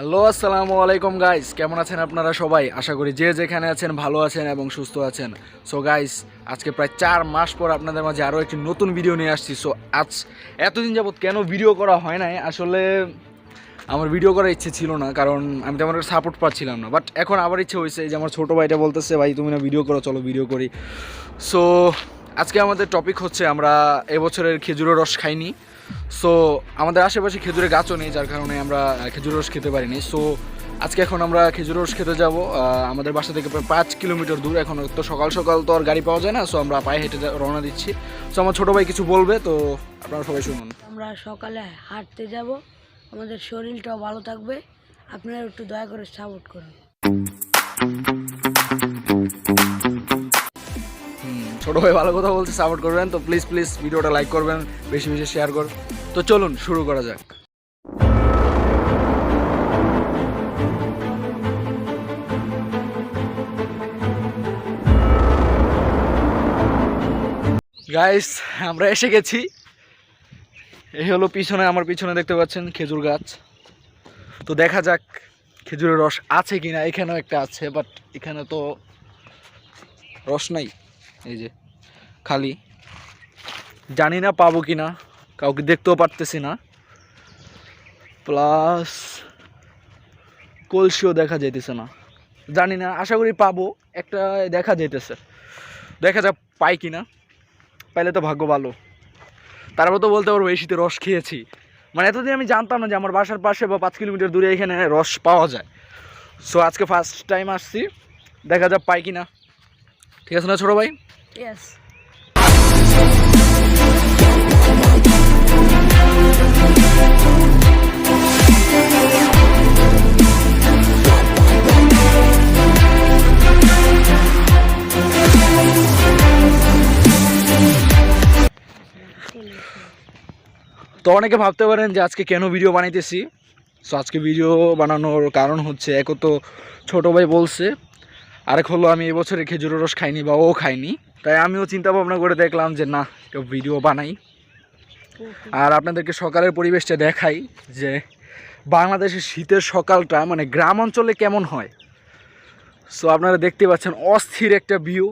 Hello, আসসালামু আলাইকুম guys কেমন আছেন আপনারা সবাই? আশা করি যে যেখানে আছেন ভালো আছেন এবং সুস্থ আছেন। সো গাইস আজকে প্রায় চার মাস পর আপনাদের মাঝে আরও একটি নতুন ভিডিও নিয়ে আসছি। সো আজ এতদিন যাবত কেন ভিডিও করা হয় নাই? আসলে আমার ভিডিও করার ইচ্ছে ছিল না, কারণ আমি তেমন একটা সাপোর্ট পাচ্ছিলাম না। বাট এখন আবার ইচ্ছে হয়েছে যে আমার ছোটো ভাইটা বলতেছে, ভাই, তুমি না ভিডিও করো, চলো ভিডিও করি। সো আজকে আমাদের টপিক হচ্ছে আমরা এবছরের খেজুরের রস খাইনি। সো আমাদের আশেপাশে খেজুরের গাছও নেই, যার কারণে আমরা খেজুর রস খেতে পারিনি। সো আজকে এখন আমরা খেজুর রস খেতে যাব। আমাদের বাসা থেকে প্রায় পাঁচ কিলোমিটার দূর। এখন তো সকাল সকাল তো আর গাড়ি পাওয়া যায় না সো আমরা পায়ে হেঁটে রওনা দিচ্ছি। সো আমার ছোটো ভাই কিছু বলবে, তো আপনারা সবাই শুনুন। আমরা সকালে হাঁটতে যাব। আমাদের শরীরটাও ভালো থাকবে। আপনারা একটু দয়া করে সাপোর্ট করুন। ছোট ভাই ভালো কথা বলতে সাপোর্ট করবেন, তো প্লিজ প্লিজ ভিডিওটা লাইক করবেন, বেশি বেশি শেয়ার কর তো চলুন, শুরু করা যাক। গাইস আমরা এসে গেছি। এই হলো পিছনে, আমার পিছনে দেখতে পাচ্ছেন খেজুর গাছ। তো দেখা যাক খেজুরের রস আছে কিনা, এখানেও একটা আছে বাট এখানে তো রস নাই। এই যে। খালি। জানি না পাবো কি না কাউকে দেখতেও পারতেছি না। প্লাস কলসিও দেখা যাইতেছে না। জানি না, আশা করি পাবো, একটা দেখা যাইতেছে। দেখা যাক পাই কি না পাইলে তো ভাগ্য ভালো। তারপর তো বলতে পারব, এই শীতে রস খেয়েছি। মানে এতদিন আমি জানতাম না যে আমার বাসার পাশে বা পাঁচ কিলোমিটার দূরে এখানে রস পাওয়া যায়। সো আজকে ফার্স্ট টাইম আসছি, দেখা যাক পাই কি না ঠিক আছে না ছোটো ভাই? তো অনেকে ভাবতে পারেন যে আজকে কেন ভিডিও বানাইতেছি? সো আজকে ভিডিও বানানোর কারণ হচ্ছে এক তো ছোটো ভাই বলছে, আরেক হলো আমি এবছরে খেজুরের রস খাইনি বা ও খাইনি তাই আমিও চিন্তা ভাবনা করে দেখলাম যে না, কেউ ভিডিও বানাই। আর আপনাদেরকে সকালের পরিবেশটা দেখাই যে বাংলাদেশের শীতের সকালটা মানে গ্রাম অঞ্চলে কেমন হয়। সো আপনারা দেখতে পাচ্ছেন অস্থির একটা ভিউ